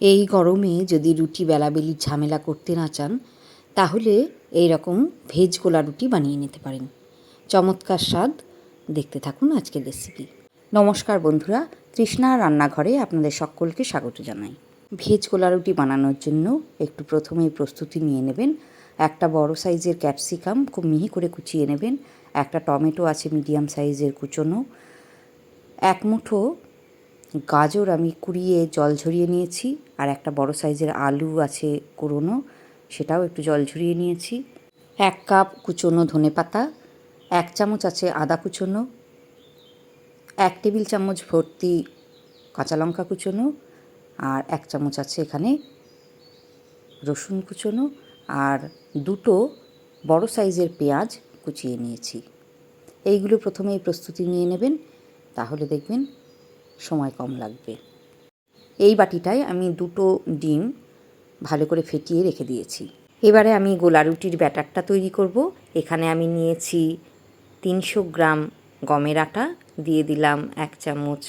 এই গরমে যদি রুটি বেলাবেলির ঝামেলা করতে না চান, তাহলে এই রকম ভেজ গোলা রুটি বানিয়ে নিতে পারেন। চমৎকার স্বাদ। দেখতে থাকুন আজকের রেসিপি। নমস্কার বন্ধুরা, তৃষ্ণা রান্নাঘরে আপনাদের সকলকে স্বাগত জানাই। ভেজ গোলা রুটি বানানোর জন্য একটু প্রথমেই প্রস্তুতি নিয়ে নেবেন। একটা বড় সাইজের ক্যাপসিকাম খুব মিহি করে কুচিয়ে নেবেন। একটা টমেটো আছে মিডিয়াম সাইজের কুচোনো। এক মুঠো গাজর আমি কুড়িয়ে জল ঝরিয়ে নিয়েছি, আর একটা বড় সাইজের আলু আছে কুড়োনো সেটাও একটু জল ঝরিয়ে নিয়েছি। এক কাপ কুচোনো ধনে পাতা, এক চামচ আছে আদা কুচোনো, এক টেবিল চামচ ভর্তি কাঁচা লঙ্কা কুচোনো, আর এক চামচ আছে এখানে রসুন কুচোনো, আর দুটো বড় সাইজের পেঁয়াজ কুচিয়ে নিয়েছি। এইগুলো প্রথমেই প্রস্তুতি নিয়ে নেবেন, তাহলে দেখবেন সময় কম লাগবে। এই বাটিটায় আমি দুটো ডিম ভালো করে ফেটিয়ে রেখে দিয়েছি। এবারে আমি গোলা রুটির ব্যাটারটা তৈরি করব। এখানে আমি নিয়েছি তিনশো গ্রাম গমের আটা, দিয়ে দিলাম এক চামচ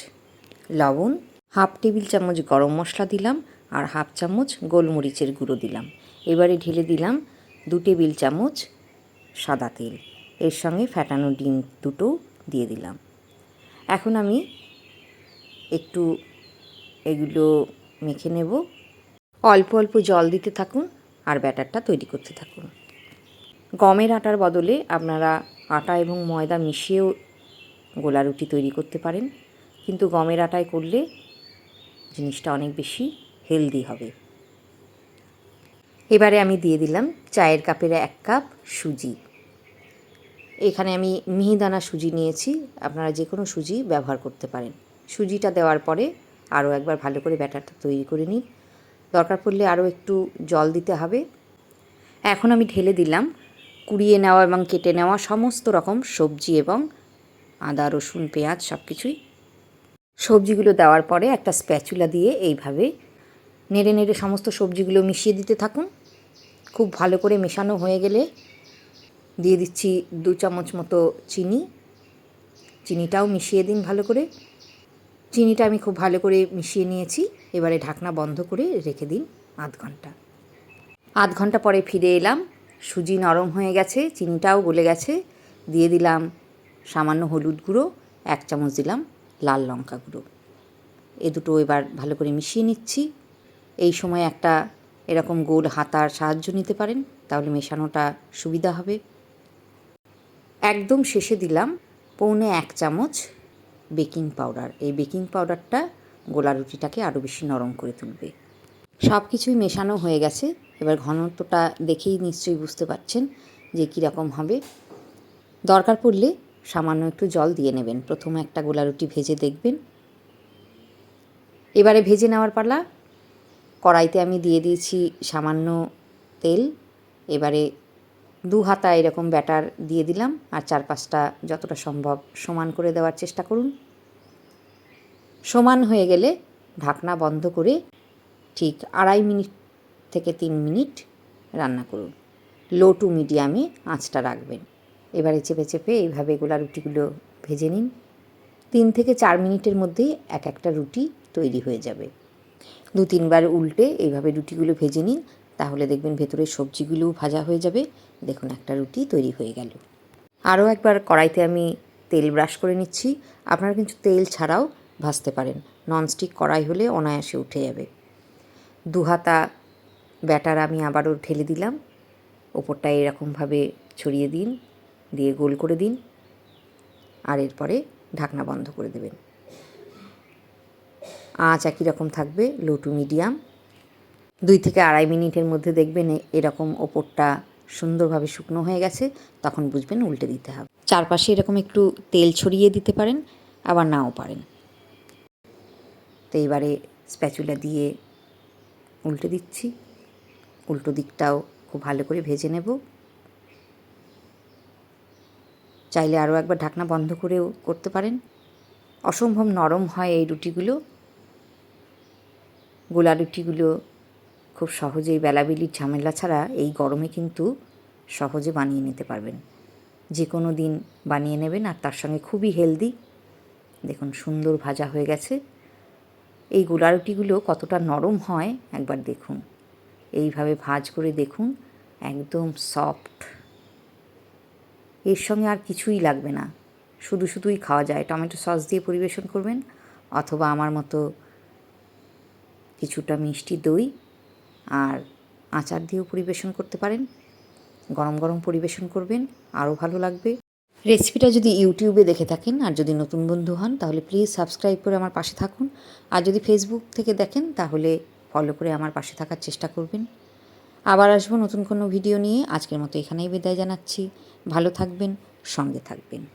লবণ, হাফ টেবিল চামচ গরম মশলা দিলাম আর হাফ চামচ গোলমরিচের গুঁড়ো দিলাম। এবারে ঢেলে দিলাম দু টেবিল চামচ সাদা তেল। এর সঙ্গে ফ্যাটানো ডিম দুটো দিয়ে দিলাম। এখন আমি একটু এগুলো মেখে নেব। অল্প অল্প জল দিতে থাকুন আর ব্যাটারটা তৈরি করতে থাকুন। গমের আটার বদলে আপনারা আটা এবং ময়দা মিশিয়েও গোলা রুটি তৈরি করতে পারেন। কিন্তু গমের আটায় করলে জিনিসটা অনেক বেশি হেলদি হবে। এবারে আমি দিয়ে দিলাম চায়ের কাপের এক কাপ সুজি। এখানে আমি মিহিদানা সুজি নিয়েছি। আপনারা যে কোনো সুজি ব্যবহার করতে পারেন। সুজিটা দেওয়ার পরে আরও একবার ভালো করে ব্যাটারটা তৈরি করে নিই। দরকার পড়লে আরও একটু জল দিতে হবে। এখন আমি ঢেলে দিলাম কুড়িয়ে নেওয়া এবং কেটে নেওয়া সমস্ত রকম সবজি এবং আদা, রসুন, পেঁয়াজ সব কিছুই। সবজিগুলো দেওয়ার পরে একটা স্প্যাচুলা দিয়ে এইভাবে নেড়ে নেড়ে সমস্ত সবজিগুলো মিশিয়ে দিতে থাকুন। খুব ভালো করে মেশানো হয়ে গেলে দিয়ে দিচ্ছি দু চামচ মতো চিনি। চিনিটাও মিশিয়ে দিন ভালো করে। চিনিটা আমি খুব ভালো করে মিশিয়ে নিয়েছি। এবারে ঢাকনা বন্ধ করে রেখে দিন আধ ঘণ্টা। আধ ঘণ্টা পরে ফিরে এলাম। সুজি নরম হয়ে গেছে, চিনিটাও গলে গেছে। দিয়ে দিলাম সামান্য হলুদ গুঁড়ো, এক চামচ দিলাম লাল লঙ্কা গুঁড়ো। এ দুটো এবার ভালো করে মিশিয়ে নিচ্ছি। এই সময় একটা এরকম গোল হাতার সাহায্য নিতে পারেন, তাহলে মেশানোটা সুবিধা হবে। একদম শেষে দিলাম, পৌনে এক চামচ বেকিং পাউডার। এই বেকিং পাউডারটা গোলা রুটিটাকে আরও বেশি নরম করে তুলবে। সব কিছুই মেশানো হয়ে গেছে। এবার ঘনত্বটা দেখেই নিশ্চয়ই বুঝতে পারছেন যে কীরকম হবে। দরকার পড়লে সামান্য একটু জল দিয়ে নেবেন। প্রথমে একটা গোলা রুটি ভেজে দেখবেন। এবারে ভেজে নেওয়ার পালা কড়াইতে আমি দিয়ে দিয়েছি সামান্য তেল। এবারে দু হাতা এরকম ব্যাটার দিয়ে দিলাম আর চার পাঁচটা যতটা সম্ভব সমান করে দেওয়ার চেষ্টা করুন। সমান হয়ে গেলে ঢাকনা বন্ধ করে ঠিক আড়াই মিনিট থেকে তিন মিনিট রান্না করুন। লো টু মিডিয়ামে আঁচটা রাখবেন। এবারে চেপে চেপে এইভাবে গোলা রুটিগুলো ভেজে নিন। তিন থেকে চার মিনিটের মধ্যেই এক একটা রুটি তৈরি হয়ে যাবে। দু তিনবার উল্টে এইভাবে রুটিগুলো ভেজে নিন, তাহলে দেখবেন ভেতরের সবজিগুলোও ভাজা হয়ে যাবে। দেখুন, একটা রুটি তৈরি হয়ে গেল। আরও একবার কড়াইতে আমি তেল ব্রাশ করে নিচ্ছি। আপনারা কিন্তু তেল ছাড়াও ভাজতে পারেন। ননস্টিক কড়াই হলে অনায়াসে উঠে যাবে। দু হাতা ব্যাটার আমি আবারও ঢেলে দিলাম। ওপরটা এরকমভাবে ছড়িয়ে দিন, দিয়ে গোল করে দিন। আর এরপরে ঢাকনা বন্ধ করে দেবেন। আঁচ একই রকম থাকবে, লো টু মিডিয়াম। দুই থেকে আড়াই মিনিটের মধ্যে দেখবেন এরকম ওপরটা সুন্দরভাবে শুকনো হয়ে গেছে, তখন বুঝবেন উল্টে দিতে হবে। চারপাশে এরকম একটু তেল ছড়িয়ে দিতে পারেন, আবার নাও পারেন। তো এবারে স্প্যাচুলা দিয়ে উল্টে দিচ্ছি। উল্টো দিকটাও খুব ভালো করে ভেজে নেব। চাইলে আরও একবার ঢাকনা বন্ধ করেও করতে পারেন। অসম্ভব নরম হয় এই রুটিগুলো। গোলা রুটিগুলো খুব সহজেই বেলাবেলির ঝামেলা ছাড়া এই গরমে কিন্তু সহজে বানিয়ে নিতে পারবেন। যে কোনো দিন বানিয়ে নেবেন আর তার সঙ্গে খুবই হেলদি। দেখুন, সুন্দর ভাজা হয়ে গেছে। এই গোলা রুটিগুলো কতটা নরম হয় একবার দেখুন। এইভাবে ভাজ করে দেখুন, একদম সফট। এর সঙ্গে আর কিছুই লাগবে না। শুধু শুধুই খাওয়া যায়। টমেটো সস দিয়ে পরিবেশন করবেন অথবা আমার মতো কিছুটা মিষ্টি দই আর আচার দিয়েও পরিবেশন করতে পারেন। গরম গরম পরিবেশন করবেন, আরও ভালো লাগবে। রেসিপিটা যদি ইউটিউবে দেখে থাকেন আর যদি নতুন বন্ধু হন, তাহলে প্লিজ সাবস্ক্রাইব করে আমার পাশে থাকুন। আর যদি ফেসবুক থেকে দেখেন, তাহলে ফলো করে আমার পাশে থাকার চেষ্টা করবেন। আবার আসব নতুন কোনো ভিডিও নিয়ে। আজকের মতো এখানেই বিদায় জানাচ্ছি। ভালো থাকবেন, সঙ্গে থাকবেন।